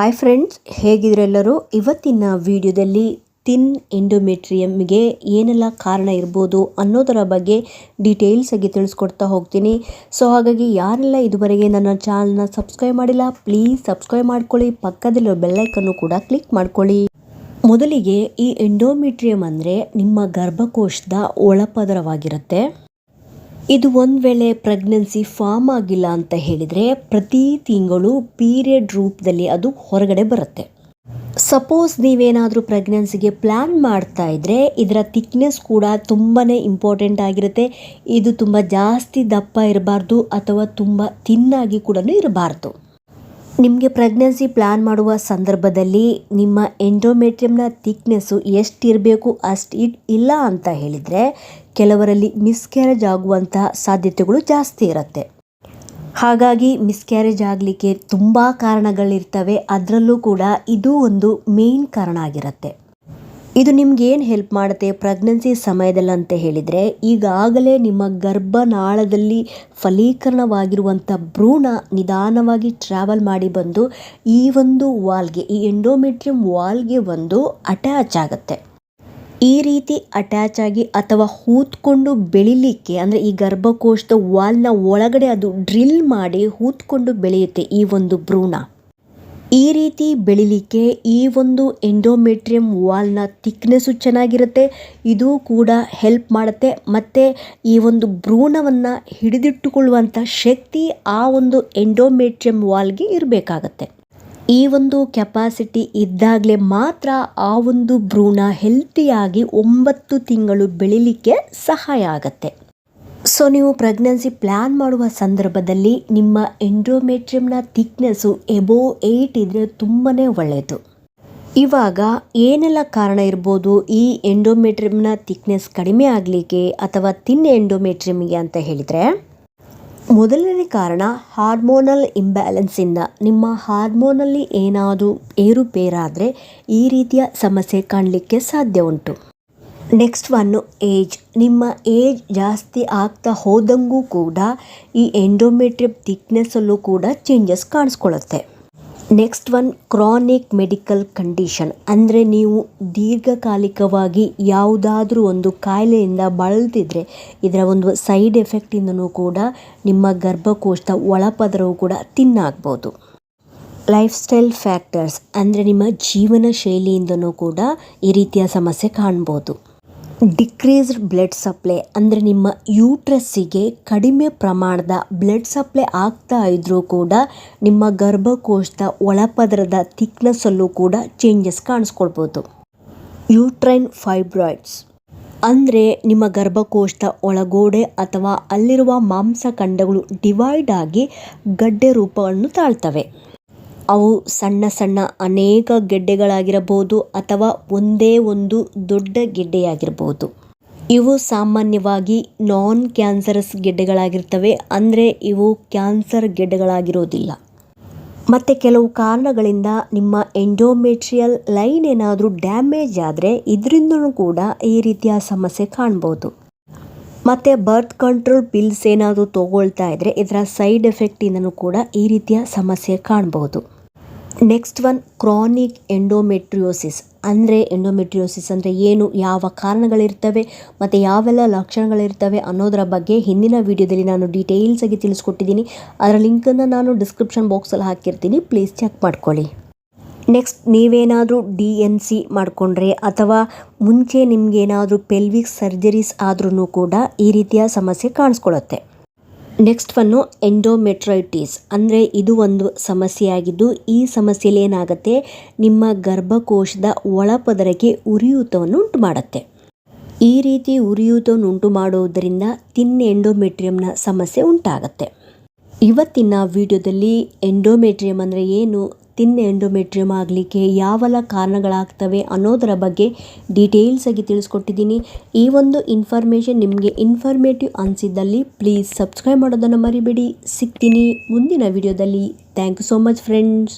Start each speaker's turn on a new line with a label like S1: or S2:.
S1: Hi friends ಹೇಗಿದ್ರೆಲ್ಲರೂ ಇವತ್ತಿನ ವಿಡಿಯೋದಲ್ಲಿ ತಿನ್ ಎಂಡೋಮೆಟ್ರಿಯಮ್ಗೆ ಏನೆಲ್ಲ ಕಾರಣ ಇರ್ಬೋದು ಅನ್ನೋದರ ಬಗ್ಗೆ ಡೀಟೇಲ್ಸ್ ಆಗಿ ತಿಳಿಸ್ಕೊಡ್ತಾ ಹೋಗ್ತೀನಿ. ಸೊ ಹಾಗಾಗಿ ಯಾರೆಲ್ಲ ಇದುವರೆಗೆ ನನ್ನ ಚಾನಲ್ನ ಸಬ್ಸ್ಕ್ರೈಬ್ ಮಾಡಿಲ್ಲ ಪ್ಲೀಸ್ ಸಬ್ಸ್ಕ್ರೈಬ್ ಮಾಡ್ಕೊಳ್ಳಿ, ಪಕ್ಕದಲ್ಲಿರೋ ಬೆಲ್ಲೈಕನ್ನು ಕೂಡ ಕ್ಲಿಕ್ ಮಾಡ್ಕೊಳ್ಳಿ. ಮೊದಲಿಗೆ ಈ ಎಂಡೋಮೆಟ್ರಿಯಮ್ ಅಂದರೆ ನಿಮ್ಮ ಗರ್ಭಕೋಶದ ಒಳಪದರವಾಗಿರುತ್ತೆ. ಇದು ಒಂದು ವೇಳೆ ಪ್ರೆಗ್ನೆನ್ಸಿ ಫಾರ್ಮ್ ಆಗಿಲ್ಲ ಅಂತ ಹೇಳಿದರೆ ಪ್ರತಿ ತಿಂಗಳು ಪೀರಿಯಡ್ ರೂಪದಲ್ಲಿ ಅದು ಹೊರಗಡೆ ಬರುತ್ತೆ. ಸಪೋಸ್ ನೀವೇನಾದರೂ ಪ್ರೆಗ್ನೆನ್ಸಿಗೆ ಪ್ಲ್ಯಾನ್ ಮಾಡ್ತಾ ಇದ್ದರೆ ಇದರ ಥಿಕ್ನೆಸ್ ಕೂಡ ತುಂಬಾ ಇಂಪಾರ್ಟೆಂಟ್ ಆಗಿರುತ್ತೆ. ಇದು ತುಂಬ ಜಾಸ್ತಿ ದಪ್ಪ ಇರಬಾರ್ದು ಅಥವಾ ತುಂಬ ತಿನ್ನಾಗಿ ಕೂಡ ಇರಬಾರ್ದು. ನಿಮಗೆ ಪ್ರೆಗ್ನೆನ್ಸಿ ಪ್ಲ್ಯಾನ್ ಮಾಡುವ ಸಂದರ್ಭದಲ್ಲಿ ನಿಮ್ಮ ಎಂಡೋಮೆಟ್ರಿಯಮ್ನ ಥಿಕ್ನೆಸ್ಸು ಎಷ್ಟಿರಬೇಕು ಅಷ್ಟು ಇಟ್ ಇಲ್ಲ ಅಂತ ಹೇಳಿದರೆ ಕೆಲವರಲ್ಲಿ ಮಿಸ್ಕ್ಯಾರೇಜ್ ಆಗುವಂತಹ ಸಾಧ್ಯತೆಗಳು ಜಾಸ್ತಿ ಇರುತ್ತೆ. ಹಾಗಾಗಿ ಮಿಸ್ಕ್ಯಾರೇಜ್ ಆಗಲಿಕ್ಕೆ ತುಂಬ ಕಾರಣಗಳಿರ್ತವೆ, ಅದರಲ್ಲೂ ಕೂಡ ಇದು ಒಂದು ಮೇನ್ ಕಾರಣ ಆಗಿರುತ್ತೆ. ಇದು ನಿಮ್ಗೆ ಏನು ಹೆಲ್ಪ್ ಮಾಡುತ್ತೆ ಪ್ರೆಗ್ನೆನ್ಸಿ ಸಮಯದಲ್ಲಿ ಅಂತ ಹೇಳಿದರೆ, ಈಗಾಗಲೇ ನಿಮ್ಮ ಗರ್ಭನಾಳದಲ್ಲಿ ಫಲೀಕರಣವಾಗಿರುವಂಥ ಭ್ರೂಣ ನಿಧಾನವಾಗಿ ಟ್ರಾವೆಲ್ ಮಾಡಿ ಬಂದು ಈ ಒಂದು ವಾಲ್ಗೆ, ಈ ಎಂಡೋಮೆಟ್ರಿಯಂ ವಾಲ್ಗೆ ಒಂದು ಅಟ್ಯಾಚ್ ಆಗುತ್ತೆ. ಈ ರೀತಿ ಅಟ್ಯಾಚ್ ಆಗಿ ಅಥವಾ ಹೂತ್ಕೊಂಡು ಬೆಳಿಲಿಕ್ಕೆ, ಅಂದರೆ ಈ ಗರ್ಭಕೋಶದ ವಾಲ್ನ ಒಳಗಡೆ ಅದು ಡ್ರಿಲ್ ಮಾಡಿ ಹೂತ್ಕೊಂಡು ಬೆಳೆಯುತ್ತೆ ಈ ಒಂದು ಭ್ರೂಣ. ಈ ರೀತಿ ಬೆಳಿಲಿಕ್ಕೆ ಈ ಒಂದು ಎಂಡೋಮೆಟ್ರಿಯಂ ವಾಲ್ನ ಥಿಕ್ನೆಸ್ಸು ಚೆನ್ನಾಗಿರುತ್ತೆ. ಇದು ಕೂಡ ಹೆಲ್ಪ್ ಮಾಡುತ್ತೆ. ಮತ್ತು ಈ ಒಂದು ಭ್ರೂಣವನ್ನು ಹಿಡಿದಿಟ್ಟುಕೊಳ್ಳುವಂಥ ಶಕ್ತಿ ಆ ಒಂದು ಎಂಡೋಮೆಟ್ರಿಯಂ ವಾಲ್ಗೆ ಇರಬೇಕಾಗತ್ತೆ. ಈ ಒಂದು ಕೆಪಾಸಿಟಿ ಇದ್ದಾಗಲೇ ಮಾತ್ರ ಆ ಒಂದು ಭ್ರೂಣ ಹೆಲ್ತಿಯಾಗಿ ಒಂಬತ್ತು ತಿಂಗಳು ಬೆಳಿಲಿಕ್ಕೆ ಸಹಾಯ ಆಗತ್ತೆ. ಸೊ ನೀವು ಪ್ರೆಗ್ನೆನ್ಸಿ ಪ್ಲ್ಯಾನ್ ಮಾಡುವ ಸಂದರ್ಭದಲ್ಲಿ ನಿಮ್ಮ ಎಂಡ್ರೋಮೆಟ್ರಿಯಮ್ನ ಥಿಕ್ನೆಸ್ಸು ಎಬೋ ಏಯ್ಟ್ ಇದ್ದರೆ ತುಂಬಾ ಒಳ್ಳೆಯದು ಇವಾಗ ಏನೆಲ್ಲ ಕಾರಣ ಇರ್ಬೋದು ಈ ಎಂಡೋಮೆಟ್ರಿಯಮ್ನ ಥಿಕ್ನೆಸ್ ಕಡಿಮೆ ಆಗಲಿಕ್ಕೆ ಅಥವಾ ತಿನ್ ಎಂಡೋಮೆಟ್ರಿಯಮ್ಗೆ ಅಂತ ಹೇಳಿದರೆ? ಮೊದಲನೇ ಕಾರಣ ಹಾರ್ಮೋನಲ್ ಇಂಬ್ಯಾಲೆನ್ಸಿಂದ ನಿಮ್ಮ ಹಾರ್ಮೋನಲ್ಲಿ ಏನಾದರೂ ಏರುಪೇರಾದರೆ ಈ ರೀತಿಯ ಸಮಸ್ಯೆ ಕಾಣಲಿಕ್ಕೆ ಸಾಧ್ಯ ಉಂಟು. ನೆಕ್ಸ್ಟ್ ಒನ್ನು ಏಜ್ ನಿಮ್ಮ ಏಜ್ ಜಾಸ್ತಿ ಆಗ್ತಾ ಹೋದಂಗೂ ಕೂಡ ಈ ಎಂಡೋಮೆಟ್ರಿಯಮ್ ಥಿಕ್ನೆಸ್ಸಲ್ಲೂ ಕೂಡ changes ಕಾಣಿಸ್ಕೊಳ್ಳುತ್ತೆ. Next one chronic medical condition ಅಂದರೆ ನೀವು ದೀರ್ಘಕಾಲಿಕವಾಗಿ ಯಾವುದಾದ್ರೂ ಒಂದು ಕಾಯಿಲೆಯಿಂದ ಬಳಲ್ತಿದ್ರೆ ಇದರ ಒಂದು ಸೈಡ್ ಎಫೆಕ್ಟಿಂದನೂ ಕೂಡ ನಿಮ್ಮ ಗರ್ಭಕೋಶದ ಒಳಪದರವು ಕೂಡ ತಿನ್ನಾಗ್ಬೋದು ಲೈಫ್ ಸ್ಟೈಲ್ ಫ್ಯಾಕ್ಟರ್ಸ್ ಅಂದರೆ ನಿಮ್ಮ ಜೀವನ ಶೈಲಿಯಿಂದನೂ ಕೂಡ ಈ ರೀತಿಯ ಸಮಸ್ಯೆ ಕಾಣ್ಬೋದು. ಡಿಕ್ರೀಸ್ಡ್ ಬ್ಲಡ್ ಸಪ್ಲೈ ಅಂದರೆ ನಿಮ್ಮ ಯೂಟ್ರಸ್ಸಿಗೆ ಕಡಿಮೆ ಪ್ರಮಾಣದ ಬ್ಲಡ್ ಸಪ್ಲೈ ಆಗ್ತಾ ಇದ್ದರೂ ಕೂಡ ನಿಮ್ಮ ಗರ್ಭಕೋಶದ ಒಳಪದರದ ಥಿಕ್ನೆಸ್ಸಲ್ಲೂ ಕೂಡ ಚೇಂಜಸ್ ಕಾಣಿಸ್ಕೊಳ್ಬೋದು. ಯೂಟ್ರೈನ್ ಫೈಬ್ರಾಯ್ಡ್ಸ್ ಅಂದರೆ ನಿಮ್ಮ ಗರ್ಭಕೋಶದ ಒಳಗೋಡೆ ಅಥವಾ ಅಲ್ಲಿರುವ ಮಾಂಸಖಂಡಗಳು ಡಿವೈಡ್ ಆಗಿ ಗಡ್ಡೆ ರೂಪವನ್ನು ತಾಳ್ತವೆ. ಅವು ಸಣ್ಣ ಸಣ್ಣ ಅನೇಕ ಗೆಡ್ಡೆಗಳಾಗಿರಬಹುದು ಅಥವಾ ಒಂದೇ ಒಂದು ದೊಡ್ಡ ಗೆಡ್ಡೆಯಾಗಿರಬಹುದು. ಇವು ಸಾಮಾನ್ಯವಾಗಿ ನಾನ್ ಕ್ಯಾನ್ಸರಸ್ ಗೆಡ್ಡೆಗಳಾಗಿರ್ತವೆ, ಅಂದರೆ ಇವು ಕ್ಯಾನ್ಸರ್ ಗೆಡ್ಡೆಗಳಾಗಿರೋದಿಲ್ಲ. ಮತ್ತು ಕೆಲವು ಕಾರಣಗಳಿಂದ ನಿಮ್ಮ ಎಂಡೋಮೆಟ್ರಿಯಲ್ ಲೈನ್ ಏನಾದರೂ ಡ್ಯಾಮೇಜ್ ಆದರೆ ಇದರಿಂದಲೂ ಕೂಡ ಈ ರೀತಿಯ ಸಮಸ್ಯೆ ಕಾಣ್ಬೋದು. ಮತ್ತು ಬರ್ತ್ ಕಂಟ್ರೋಲ್ ಪಿಲ್ಸ್ ಏನಾದರೂ ತೊಗೊಳ್ತಾ ಇದ್ದರೆ ಇದರ ಸೈಡ್ ಎಫೆಕ್ಟಿಂದನೂ ಕೂಡ ಈ ರೀತಿಯ ಸಮಸ್ಯೆ ಕಾಣ್ಬೋದು. ನೆಕ್ಸ್ಟ್ ಒನ್ ಕ್ರಾನಿಕ್ ಎಂಡೋಮೆಟ್ರಿಯೋಸಿಸ್ ಅಂದರೆ ಎಂಡೋಮೆಟ್ರಿಯೋಸಿಸ್ ಅಂದರೆ ಏನು? ಯಾವ ಕಾರಣಗಳಿರ್ತವೆ? ಮತ್ತು ಯಾವೆಲ್ಲ ಲಕ್ಷಣಗಳಿರ್ತವೆ ಅನ್ನೋದರ ಬಗ್ಗೆ ಹಿಂದಿನ ವೀಡಿಯೋದಲ್ಲಿ ನಾನು ಡೀಟೇಲ್ಸ್ ಆಗಿ ತಿಳಿಸ್ಕೊಟ್ಟಿದ್ದೀನಿ. ಅದರ ಲಿಂಕನ್ನು ನಾನು ಡಿಸ್ಕ್ರಿಪ್ಷನ್ ಬಾಕ್ಸಲ್ಲಿ ಹಾಕಿರ್ತೀನಿ. ಪ್ಲೀಸ್ ಚೆಕ್ ಮಾಡ್ಕೊಳ್ಳಿ. ನೆಕ್ಸ್ಟ್ ನೀವೇನಾದರೂ ಡಿ ಎನ್ ಸಿ ಮಾಡಿಕೊಂಡ್ರೆ ಅಥವಾ ಮುಂಚೆ ನಿಮಗೇನಾದರೂ ಪೆಲ್ವಿಕ್ ಸರ್ಜರೀಸ್ ಆದ್ರೂ ಕೂಡ ಈ ರೀತಿಯ ಸಮಸ್ಯೆ ಕಾಣಿಸ್ಕೊಳ್ಳುತ್ತೆ. ನೆಕ್ಸ್ಟ್ ಒನ್ನು ಎಂಡೋಮೆಟ್ರೈಟಿಸ್ ಅಂದರೆ ಇದು ಒಂದು ಸಮಸ್ಯೆಯಾಗಿದ್ದು, ಈ ಸಮಸ್ಯೆಯಲ್ಲಿ ಏನಾಗುತ್ತೆ? ನಿಮ್ಮ ಗರ್ಭಕೋಶದ ಒಳಪದರಕ್ಕೆ ಉರಿಯೂತವನ್ನು ಉಂಟು ಮಾಡುತ್ತೆ ಈ ರೀತಿ ಉರಿಯೂತವನ್ನು ಉಂಟು ಮಾಡುವುದರಿಂದ ತಿನ್ ಎಂಡೋಮೆಟ್ರಿಯಂನ ಸಮಸ್ಯೆ ಉಂಟಾಗತ್ತೆ. ಇವತ್ತಿನ ವಿಡಿಯೋದಲ್ಲಿ ಎಂಡೋಮೆಟ್ರಿಯಂ ಅಂದರೆ ಏನು? ತಿನ್ ಎಂಡೋಮೆಟ್ರಿಯಮ್ ಆಗಲಿಕ್ಕೆ ಯಾವೆಲ್ಲ ಕಾರಣಗಳಾಗ್ತವೆ ಅನ್ನೋದರ ಬಗ್ಗೆ ಡೀಟೇಲ್ಸ್ ಆಗಿ ತಿಳಿಸ್ಕೊಟ್ಟಿದ್ದೀನಿ. ಈ ಒಂದು ಇನ್ಫಾರ್ಮೇಷನ್ ನಿಮಗೆ ಇನ್ಫಾರ್ಮೇಟಿವ್ ಅನಿಸಿದ್ದಲ್ಲಿ ಪ್ಲೀಸ್ ಸಬ್ಸ್ಕ್ರೈಬ್ ಮಾಡೋದನ್ನು ಮರಿಬೇಡಿ. ಸಿಗ್ತೀನಿ ಮುಂದಿನ ವಿಡಿಯೋದಲ್ಲಿ thank you so much friends